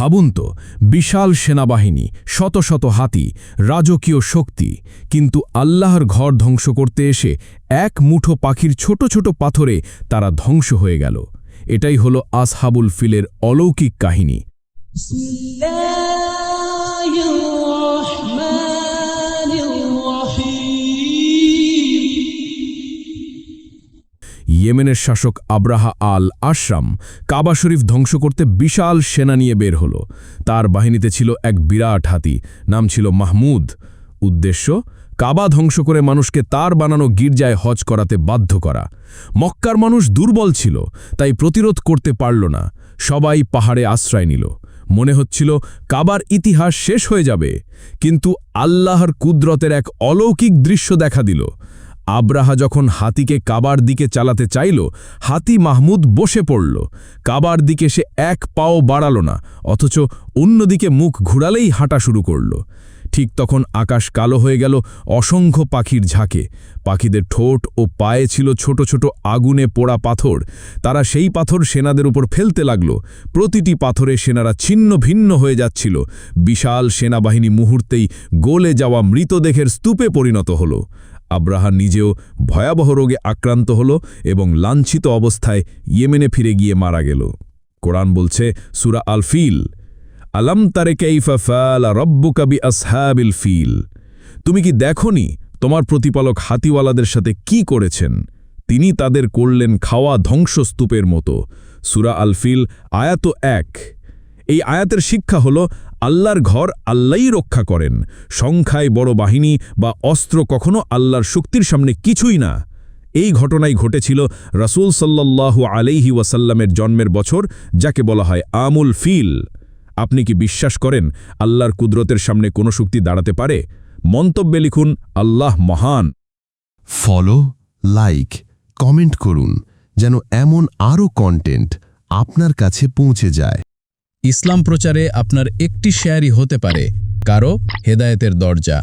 ভাবুন তো, বিশাল সেনাবাহিনী, শত শত হাতি, রাজকীয় শক্তি, কিন্তু আল্লাহর ঘর ধ্বংস করতে এসে এক মুঠো পাখির ছোট ছোট পাথরে তারা ধ্বংস হয়ে গেল। এটাই হল আসহাবুল ফিলের অলৌকিক কাহিনী। ইয়েমেনের শাসক আব্রাহা আল আশরাম কাবা শরীফ ধ্বংস করতে বিশাল সেনা নিয়ে বের হল। তার বাহিনীতে ছিল এক বিরাট হাতি, নাম ছিল মাহমুদ। উদ্দেশ্য, কাবা ধ্বংস করে মানুষকে তার বানানো গির্জায় হজ করাতে বাধ্য করা। মক্কার মানুষ দুর্বল ছিল, তাই প্রতিরোধ করতে পারল না। সবাই পাহাড়ে আশ্রয় নিল। মনে হচ্ছিল, কাবার ইতিহাস শেষ হয়ে যাবে। কিন্তু আল্লাহর কুদরতের এক অলৌকিক দৃশ্য দেখা দিল। আব্রাহা যখন হাতিকে কাবার দিকে চালাতে চাইল, হাতি মাহমুদ বসে পড়ল। কাবার দিকে সে এক পাও বাড়াল না, অথচ অন্যদিকে মুখ ঘুরালেই হাঁটা শুরু করল। ঠিক তখন আকাশ কালো হয়ে গেল অসংখ্য পাখির ঝাঁকে। পাখিদের ঠোঁট ও পায়ে ছিল ছোট ছোট আগুনে পোড়া পাথর। তারা সেই পাথর সেনাদের উপর ফেলতে লাগল। প্রতিটি পাথরে সেনারা ছিন্ন ভিন্ন হয়ে যাচ্ছিল। বিশাল সেনাবাহিনী মুহূর্তেই গলে যাওয়া মৃতদেহের স্তূপে পরিণত হল। আব্রাহা নিজেও ভয়াবহ রোগে আক্রান্ত হল এবং লাঞ্ছিত অবস্থায় ইয়েমেনে ফিরে গিয়ে মারা গেল। কোরআন বলছে, সুরা আল ফিল আলাম তারে কেইফা ফাল রব্বু কাবি আসহাবিল ফিল? তুমি কি দেখনি তোমার প্রতিপালক হাতিওয়ালাদের সাথে কি করেছেন? তিনি তাদের করলেন খাওয়া ধ্বংসস্তূপের মতো। সুরা আল ফিল আয়াত এক। এই আয়াতের শিক্ষা হল আল্লাহর ঘর আল্লাহই রক্ষা করেন। সংখ্যায় বড় বাহিনী বা অস্ত্র কখনো আল্লাহর শক্তির সামনে কিছুই না। এই ঘটনাই ঘটেছিল রাসূল সাল্লাল্লাহু আলাইহি ওয়াসাল্লামের জন্মের বছর, যাকে বলা হয় আমুল ফিল। আপনি কি বিশ্বাস করেন আল্লাহর কুদরতের সামনে কোনো শক্তি দাঁড়াতে পারে? মন্তব্যে লিখুন, আল্লাহ মহান। ফলো, লাইক, কমেন্ট করুন, যেন এমন আরও কন্টেন্ট আপনার কাছে পৌঁছে যায়। ইসলাম প্রচারে আপনার একটি শেয়ারই হতে পারে কারও হেদায়েতের দরজা।